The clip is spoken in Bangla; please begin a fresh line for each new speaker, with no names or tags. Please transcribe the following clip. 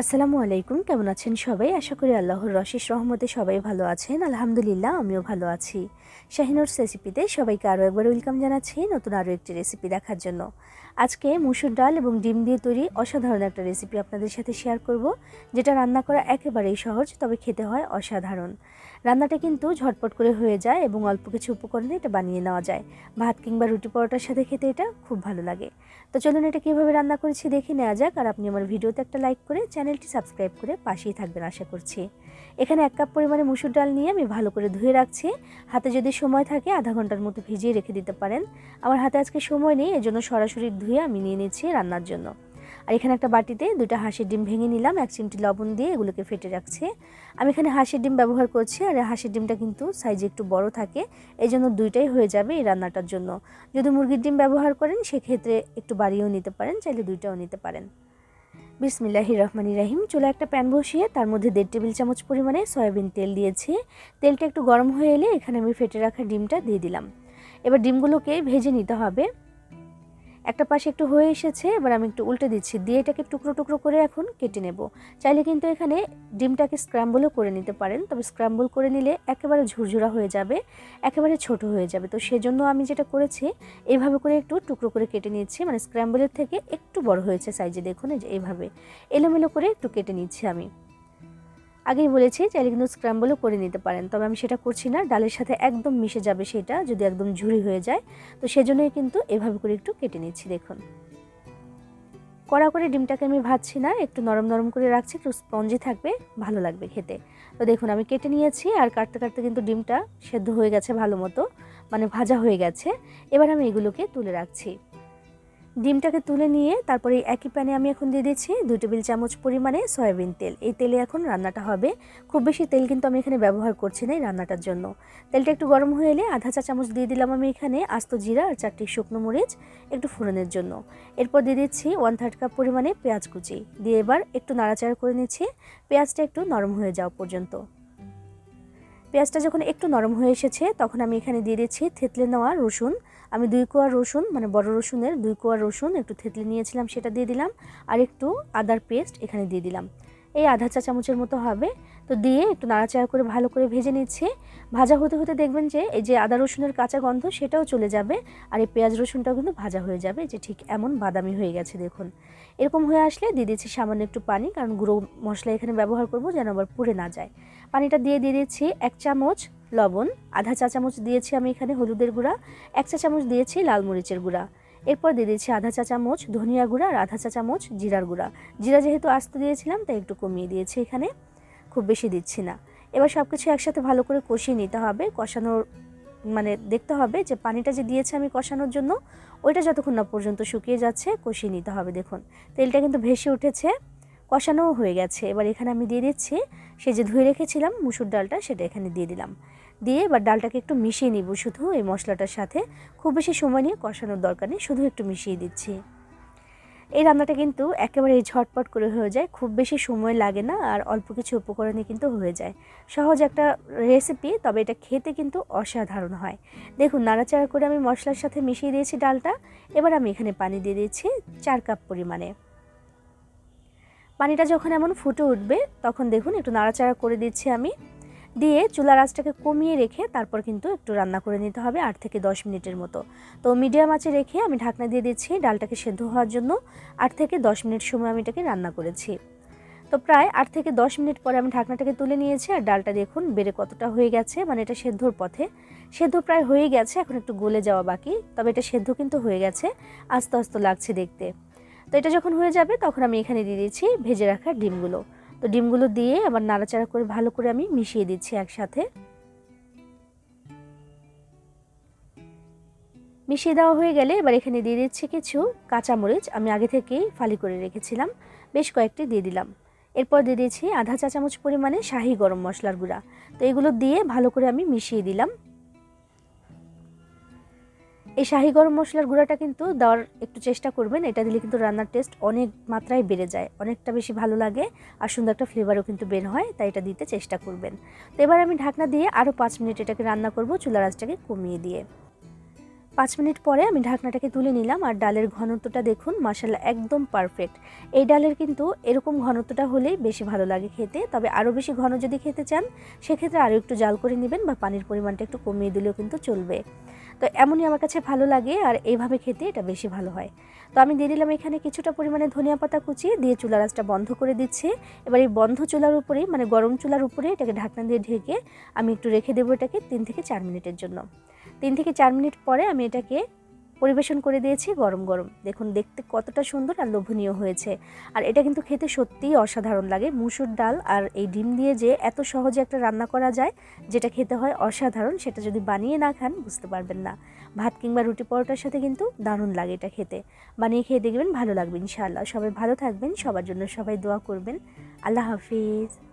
আসসালামু আলাইকুম। কেমন আছেন সবাই? আশা করি আল্লাহর রশিস রহমতে সবাই ভালো আছেন। আলহামদুলিল্লাহ, আমিও ভালো আছি। শাহিনুর রেসিপিতে সবাইকে আরও একবার ওয়েলকাম জানাচ্ছি নতুন আরও একটি রেসিপি দেখার জন্য। আজকে মুসুর ডাল এবং ডিম দিয়ে তৈরি অসাধারণ একটা রেসিপি আপনাদের সাথে শেয়ার করব, যেটা রান্না করা একেবারেই সহজ, তবে খেতে হয় অসাধারণ। রান্নাটা কিন্তু ঝটপট করে হয়ে যায় এবং অল্প কিছু উপকরণে এটা বানিয়ে নেওয়া যায়। ভাত কিংবা রুটি পরোটার সাথে খেতে এটা খুব ভালো লাগে। তো চলুন এটা কীভাবে রান্না করেছি দেখে নেওয়া যাক। আর আপনি আমার ভিডিওতে একটা লাইক করে চ্যানেলটি সাবস্ক্রাইব করে পাশেই থাকবেন আশা করছি। এখানে এক কাপ পরিমাণে মুসুর ডাল নিয়ে আমি ভালো করে ধুয়ে রাখছি। হাতে যদি সময় থাকে আধা ঘণ্টার মতো ভিজিয়ে রেখে দিতে পারেন। আমার হাতে আজকে সময় নেই, এজন্য সরাসরি ধুয়ে আমি নিয়ে নিচ্ছি রান্নার জন্য। আর এখানে একটা বাটিতে দুটা হাঁসের ডিম ভেঙে নিলাম, এক চিমটি লবণ দিয়ে এগুলোকে ফেটে রাখছি। আমি এখানে হাঁসের ডিম ব্যবহার করছি আর হাঁসের ডিমটা কিন্তু সাইজে একটু বড় থাকে এই জন্য দুইটাই হয়ে যাবে এই রান্নাটার জন্য। যদি মুরগির ডিম ব্যবহার করেন, সেক্ষেত্রে একটু বাড়িয়েও নিতে পারেন, চাইলে দুইটাও নিতে পারেন। বিসমিল্লাহি রহমানি রাহিম। চুলা একটা প্যান বসিয়ে তার মধ্যে দেড় টেবিল চামচ পরিমাণে সয়াবিন তেল দিয়েছি। তেলটা একটু গরম হয়ে এলে এখানে আমি ফেটে রাখা ডিমটা দিয়ে দিলাম। এবার ডিমগুলোকে ভেজে নিতে হবে। একটা পাশে একটু হয়ে এসেছে, এবার আমি একটু উল্টে দিচ্ছি। দিয়ে এটাকে টুকরো টুকরো করে এখন কেটে নেব। চাইলে কিন্তু এখানে ডিমটাকে স্ক্র্যাম্বলও করে নিতে পারেন, তবে স্ক্র্যাম্বল করে নিলে একেবারে ঝুরঝুরা হয়ে যাবে, একেবারে ছোট হয়ে যাবে। তো সেজন্য আমি যেটা করেছি এইভাবে করে একটু টুকরো করে কেটে নিচ্ছি। মানে স্ক্র্যাম্বলের থেকে একটু বড় হয়েছে সাইজে দেখুন এইভাবে এলোমেলো করে একটু কেটে নিচ্ছি আমি। আগেই বলেছি চাইলে কিন্তু স্ক্র্যাম্বলও করে নিতে পারেন। তবে আমি সেটা করছি না, ডালের সাথে একদম মিশে যাবে সেটা যদি একদম ঝুরি হয়ে যায়। তো সেজন্যই কিন্তু এভাবে করে একটু কেটে নিচ্ছি, দেখুন। কড়া করে ডিমটাকে আমি ভাজছি না, একটু নরম নরম করে রাখছি, একটু স্পঞ্জি থাকবে, ভালো লাগবে খেতে। তো দেখুন, আমি কেটে নিয়েছি আর কাটতে কাটতে কিন্তু ডিমটা সেদ্ধ হয়ে গেছে ভালো মতো মানে ভাজা হয়ে গেছে। এবার আমি এগুলোকে তুলে রাখছি। ডিমটাকে তুলে নিয়ে তারপরে একই প্যানে আমি এখন দিয়ে দিচ্ছি দুই টেবিল চামচ পরিমাণে সয়াবিন তেল। এই তেলে এখন রান্নাটা হবে। খুব বেশি তেল কিন্তু আমি এখানে ব্যবহার করছি না এই রান্নাটার জন্য। তেলটা একটু গরম হয়ে এলে আধা চা চামচ দিয়ে দিলাম আমি এখানে আস্ত জিরা আর চারটি শুকনো মরিচ একটু ফোড়নের জন্য। এরপর দিয়ে দিচ্ছি ওয়ান থার্ড কাপ পরিমাণে পেঁয়াজ কুচি। দিয়ে এবার একটু নাড়াচাড়া করে নিচ্ছি। পেঁয়াজটা একটু নরম হয়ে যাওয়া পর্যন্ত। পেঁয়াজটা যখন একটু নরম হয়ে এসেছে, তখন আমি এখানে দিয়ে দিচ্ছি থেতলে নেওয়া রসুন। আমি দুই কোয়া রসুন মানে বড় রসুনের দুই কোয়া রসুন একটু থেতলে নিয়েছিলাম, সেটা দিয়ে দিলাম। আর একটু আদার পেস্ট এখানে দিয়ে দিলাম। এই আধা চা চামচের মতো হবে। তো দিয়ে একটু নাড়াচাড়া করে ভালো করে ভেজে নিচ্ছে। ভাজা হতে হতে দেখবেন যে, এই যে আদা রসুনের কাঁচা গন্ধ, সেটাও চলে যাবে। আর এই পেঁয়াজ রসুনটাও কিন্তু ভাজা হয়ে যাবে, যে ঠিক এমন বাদামি হয়ে গেছে, দেখুন। এরকম হয়ে আসলে দিয়ে দিচ্ছি সামান্য একটু পানি, কারণ গুঁড়ো মশলা এখানে ব্যবহার করব যেন আবার পুড়ে না যায়। পানিটা দিয়ে দিয়ে দিচ্ছি এক চামচ লবণ, আধা চা চামচ দিয়েছি আমি এখানে হলুদের গুঁড়া, এক চা চামচ দিয়েছি লাল মরিচের গুঁড়া। এরপর দিয়ে দিচ্ছি আধা চা চামচ ধনিয়া গুঁড়া আর আধা চা চামচ জিরার গুঁড়া। জিরা যেহেতু আস্ত দিয়েছিলাম, তাই একটু কমিয়ে দিয়েছি এখানে, খুব বেশি দিচ্ছি না। এবার সব কিছু একসাথে ভালো করে কষিয়ে নিতে হবে, কষানোর মানে দেখতে হবে যে পানিটা যে দিয়েছে আমি কষানোর জন্য, ওইটা যতক্ষণ না পর্যন্ত শুকিয়ে যাচ্ছে, কষিয়ে নিতে হবে। দেখুন, তেলটা কিন্তু ভেসে উঠেছে, কষানোও হয়ে গেছে। এবার এখানে আমি দিয়ে দিচ্ছি, সে যে ধুয়ে রেখেছিলাম মুসুর ডালটা, সেটা এখানে দিয়ে দিলাম। দিয়ে এবার ডালটাকে একটু মিশিয়ে নিব শুধু এই মশলাটার সাথে। খুব বেশি সময় নিয়ে কষানোর দরকার নেই, শুধু একটু মিশিয়ে দিচ্ছি। এই রান্নাটা কিন্তু একেবারে ঝটপট করে হয়ে যায়। খুব বেশি সময় লাগে না আর অল্প কিছু উপকরণে কিন্তু হয়ে যায়। সহজ একটা রেসিপি তবে এটা খেতে কিন্তু অসাধারণ হয়। দেখুন, নাড়াচাড়া করে আমি মশলার সাথে মিশিয়ে দিয়েছি ডালটা। এবার আমি এখানে পানি দিয়ে দিয়েছি চার কাপ পরিমাণে। পানিটা যখন এমন ফুটে উঠবে, তখন দেখুন, একটু নাড়াচাড়া করে দিচ্ছি আমি। দিয়ে চুলার আঁচটাকে কমিয়ে রেখে তারপর কিন্তু একটু রান্না করে নিতে হবে আট থেকে দশ মিনিটের মতো। তো মিডিয়াম আঁচে রেখে আমি ঢাকনা দিয়ে দিচ্ছি ডালটাকে সেদ্ধ হওয়ার জন্য। আট থেকে দশ মিনিট সময় আমি এটাকে রান্না করেছি। তো প্রায় আট থেকে দশ মিনিট পরে আমি ঢাকনাটাকে তুলে নিয়েছি আর ডালটা দেখুন বেড়ে কতটা হয়ে গেছে মানে এটা সেদ্ধর পথে। সেদ্ধ প্রায় হয়ে গেছে, এখন একটু গলে যাওয়া বাকি, তবে এটা সেদ্ধ কিন্তু হয়ে গেছে, আস্তে আস্তে লাগছে দেখতে। তো এটা যখন হয়ে যাবে তখন আমি এখানে দিয়ে দিচ্ছি ভেজে রাখা ডিমগুলো। তো ডিমগুলো দিয়ে আবার নাড়াচাড়া করে ভালো করে আমি মিশিয়ে দিচ্ছি একসাথে। মিশিয়ে দেওয়া হয়ে গেলে এবার এখানে দিয়ে দিচ্ছি কিছু কাঁচামরিচ। আমি আগে থেকেই ফালি করে রেখেছিলাম, বেশ কয়েকটি দিয়ে দিলাম। এরপর দিয়ে দিয়েছি আধা চা চামচ পরিমাণে শাহি গরম মশলার গুঁড়া। তো এগুলো দিয়ে ভালো করে আমি মিশিয়ে দিলাম। এই শাহি গরম মশলার গুঁড়াটা কিন্তু দেওয়ার একটু চেষ্টা করবেন। এটা দিলে কিন্তু রান্নার টেস্ট অনেক মাত্রায় বেড়ে যায়, অনেকটা বেশি ভালো লাগে আর সুন্দর একটা ফ্লেভারও কিন্তু বের হয়, তাই এটা দিতে চেষ্টা করবেন। তো এবার আমি ঢাকনা দিয়ে আরও পাঁচ মিনিট এটাকে রান্না করব, চুলার আঁচটাকে কমিয়ে দিয়ে। পাঁচ মিনিট পরে আমি ঢাকনাটাকে তুলে নিলাম আর ডালের ঘনত্বটা দেখুন মাসাল্লাহ একদম পারফেক্ট এই ডালের কিন্তু এরকম ঘনত্বটা হলেই বেশি ভালো লাগে খেতে, তবে আরও বেশি ঘন যদি খেতে চান, সেক্ষেত্রে আরও একটু জাল করে নেবেন বা পানির পরিমাণটা একটু কমিয়ে দিলেও কিন্তু চলবে। তো এমনই আমার কাছে ভালো লাগে আর এইভাবে খেতে এটা বেশি ভালো হয়। তো আমি দিয়ে দিলাম এখানে কিছুটা পরিমাণে ধনিয়া পাতা কুচি, দিয়ে চুলার আঁচটা বন্ধ করে দিচ্ছি। এবার এই বন্ধ চুলার উপরেই মানে গরম চুলার উপরে এটাকে ঢাকনা দিয়ে ঢেকে আমি একটু রেখে দেবো এটাকে তিন থেকে চার মিনিটের জন্য। তিন থেকে চার মিনিট পরে আমি এটাকে পরিবেশন করে দিয়েছি গরম গরম। দেখুন, দেখতে কতটা সুন্দর আর লোভনীয় হয়েছে। আর এটা কিন্তু খেতে সত্যিই অসাধারণ লাগে। মুসুর ডাল আর এই ডিম দিয়ে যে এত সহজে একটা রান্না করা যায়, যেটা খেতে হয় অসাধারণ, সেটা যদি বানিয়ে না খান, বুঝতে পারবেন না। ভাত কিংবা রুটি পরোটার সাথে কিন্তু দারুণ লাগে এটা খেতে। বানিয়ে খেয়ে দেখবেন ভালো লাগবে ইনশাআল্লাহ। সবাই ভালো থাকবেন, সবার জন্য সবাই দোয়া করবেন। আল্লাহ হাফিজ।